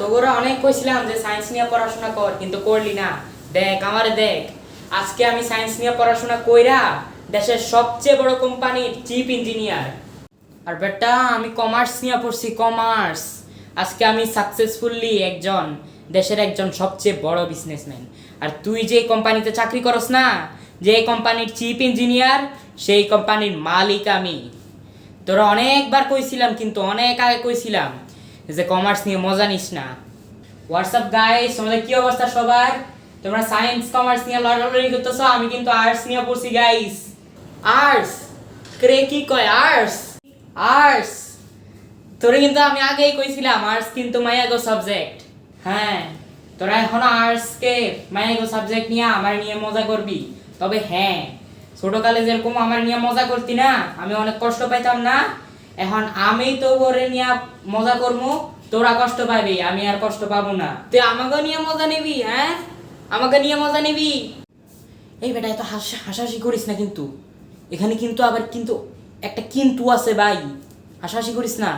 তোরা অনেক কইছিলাম যে সায়েন্স নিয়ে পড়াশোনা কর, কিন্তু করলি না। দেখ, আমারে দেখ। আজকে আমি সায়েন্স নিয়ে পড়াশোনা কইরা দেশের সবচেয়ে বড় কোম্পানির চিফ ইঞ্জিনিয়ার আর বেটা, আমি কমার্স নিয়ে পড়ছি কমার্স আজকে আমি সাকসেসফুলি একজন, দেশের একজন সবচেয়ে বড় বিজনেসম্যান আর তুই যে কোম্পানিতে চাকরি করস না, যে কোম্পানির চিফ ইঞ্জিনিয়ার সেই কোম্পানির মালিক আমি। তোরা অনেকবার কইছিলাম, কিন্তু অনেক আগে কইছিলাম। যে কমার্স নিয়ে মজা নিস না। হোয়াটসঅ্যাপ গাইস তোমাদের কি অবস্থা সবার? তোমরা সায়েন্স কমার্স নিয়ে লড়ালড়ি করতেছো, আমি কিন্তু আর্টস নিয়ে পড়ছি গাইস আর্টস ক্রে কি কয় আর্টস আর্টস তোরে কিন্তু আমি আগেই কইছিলাম আর্টস কিন্তু মায়াগো সাবজেক্ট হ্যাঁ তোরা এখনও আর্টস কে মায়াগো সাবজেক্ট নিয়ে আমার নিয়ে মজা করবি? তবে হ্যাঁ ছোটকালে যেরকম আমার নিয়ে মজা করতি না, আমি অনেক কষ্ট পাইতাম না। এখন আমি তো করে নিয়ে মজা করব তোরা কষ্ট পাবি, আমি আর কষ্ট পাবো না। তুই আমাকে নিয়ে মজা নিবি হ্যাঁ? আমাকে নিয়ে মজা নিবি। এই বেটা, এত হাস হাসাহাসি করিস না কিন্তু। এখানে কিন্তু আবার কিন্তু একটা কিন্তু আছে ভাই। হাসাহাসি করিস না।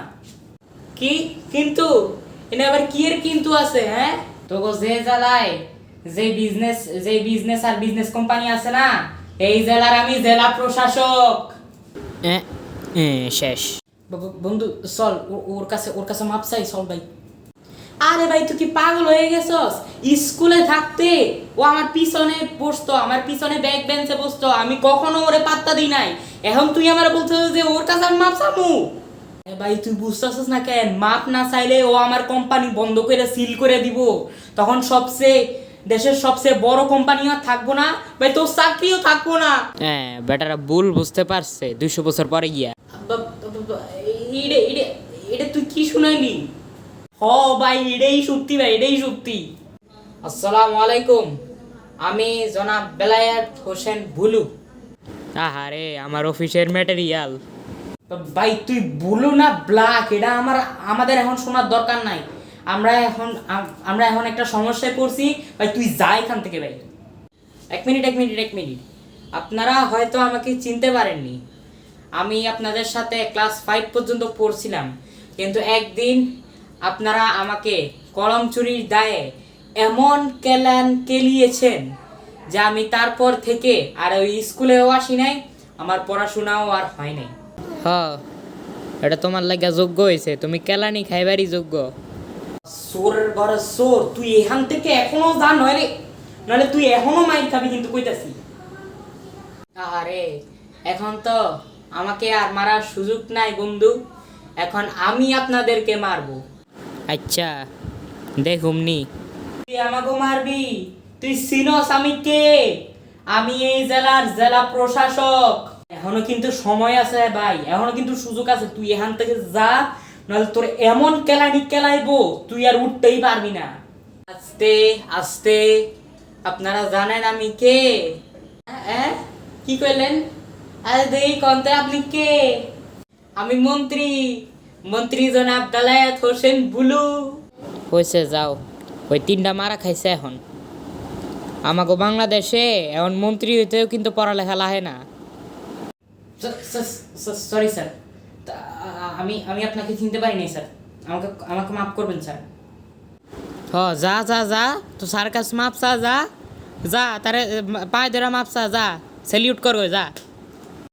কি? কিন্তু? এনে আবার কি এর কিন্তু আছে হ্যাঁ? তোকে যে জেলায় যে বিজনেস যে বিজনেস আর বিজনেস কোম্পানি আছে না, এই জেলার আমি জেলা প্রশাসক। শেষ। বন্ধু, চল ওর কাছে ওর কাছে মাপ চাই, চল ভাই। আরে ভাই, তুই কি পাগল হয়ে গেছস? স্কুলে থাকতে ও আমার পিছনে বসতো, আমার পিছনে ব্যাক বেঞ্চে বসতো, আমি কখনো ওরে পাত্তা দিই নাই। এখন তুই আমার বলছিস যে ওর কাছে আমি মাপ চামু ভাই, তুই বুঝতেছিস না কেন? মাপ না চাইলে ও আমার কোম্পানি বন্ধ করে সিল করে দিব। তখন সবচেয়ে দেশের সবচেয়ে বড় কোম্পানি আর থাকব না। ভাই, তোর চাকরিও থাকব না। হ্যাঁ বেটারা ভুল বুঝতে পারছে, দুইশো বছর পরে গিয়া। ইডে ইডে এটা তুই কি শুনাইলি? হ ভাই এটাই সত্যি ভাই এটাই সত্যি আসসালামু আলাইকুম আমি জনাব বেলায়েত হোসেন ভুলু। আহারে আমার অফিসের ম্যাটেরিয়াল তো ভাই তুই ভুলু না ব্ল্যাক? এটা আমার আমাদের এখন শোনার দরকার নাই। আমরা এখন আমরা এখন একটা সমস্যায় পড়ছি। ভাই তুই যা এখান থেকে ভাই। এক মিনিট এক মিনিট এক মিনিট। আপনারা হয়তো আমাকে চিনতে পারেননি। আমি আপনাদের সাথে ক্লাস ফাইভ পর্যন্ত পড়ছিলাম। কিন্তু একদিন আপনারা আমাকে কলম চুরির দায়ে এমন কেলান কেলিয়েছেন যে আমি তারপর থেকে আর ওই স্কুলেও আসি নাই আমার পড়াশোনাও আর হয় নাই। হ এটা তোমার লাগা যোগ্য হয়েছে। তুমি কেলানি খাইবারই যোগ্য। সোরের ঘরে সোর তুই এখান থেকে এখনও যা নইলে নইলে তুই এখনও মাইর খাবি কিন্তু কইতাছি। আরে এখন তো আমাকে আর মারার সুযোগ নাই বন্ধু। এখন আমি আপনাদেরকে মারবো। আচ্ছা দেখুমনি তুই আমাকে মারবি? তুই সিনস আমি কে? আমি এই জেলার জেলা প্রশাসক। এখনও কিন্তু সময় আছে ভাই এখনও কিন্তু সুযোগ আছে। তুই এখান থেকে যা নাহলে তোর এমন কেলানি কেলাইবো তুই আর উঠতেই পারবি না। আস্তে আস্তে। আপনারা জানেন আমি কে? হ্যাঁ? কি কইলেন? আরে দেই কন্তে আপনি কে আমি মন্ত্রী। মন্ত্রী জনাব দালায়াত হোসেন বুলু। হয়েছে যাও। ওই তিনটা মারা খাইছে এখন। আমাকে বাংলাদেশে এখন মন্ত্রী হইতেও কিন্তু পড়ালেখা লাহে না। সরি স্যার আমি আমি আপনাকে চিনতে পারিনি স্যার আমাকে আমাকে মাফ করবেন স্যার হ যা যা যা। তো সার্কাস মাপসা যা। যা তারে পায়ে ধরা মাপসা যা। স্যালিউট করো যা।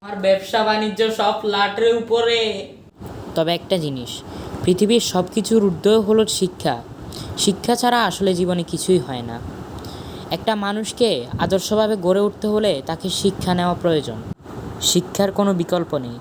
আমার ব্যবসা বাণিজ্য সব লাটের উপরে। তবে একটা জিনিস, পৃথিবীর সব কিছুর ঊর্ধ্ব হলো শিক্ষা। শিক্ষা ছাড়া আসলে জীবনে কিছুই হয় না। একটা মানুষকে আদর্শভাবে গড়ে উঠতে হলে তাকে শিক্ষা নেওয়া প্রয়োজন। শিক্ষার কোনো বিকল্প নেই।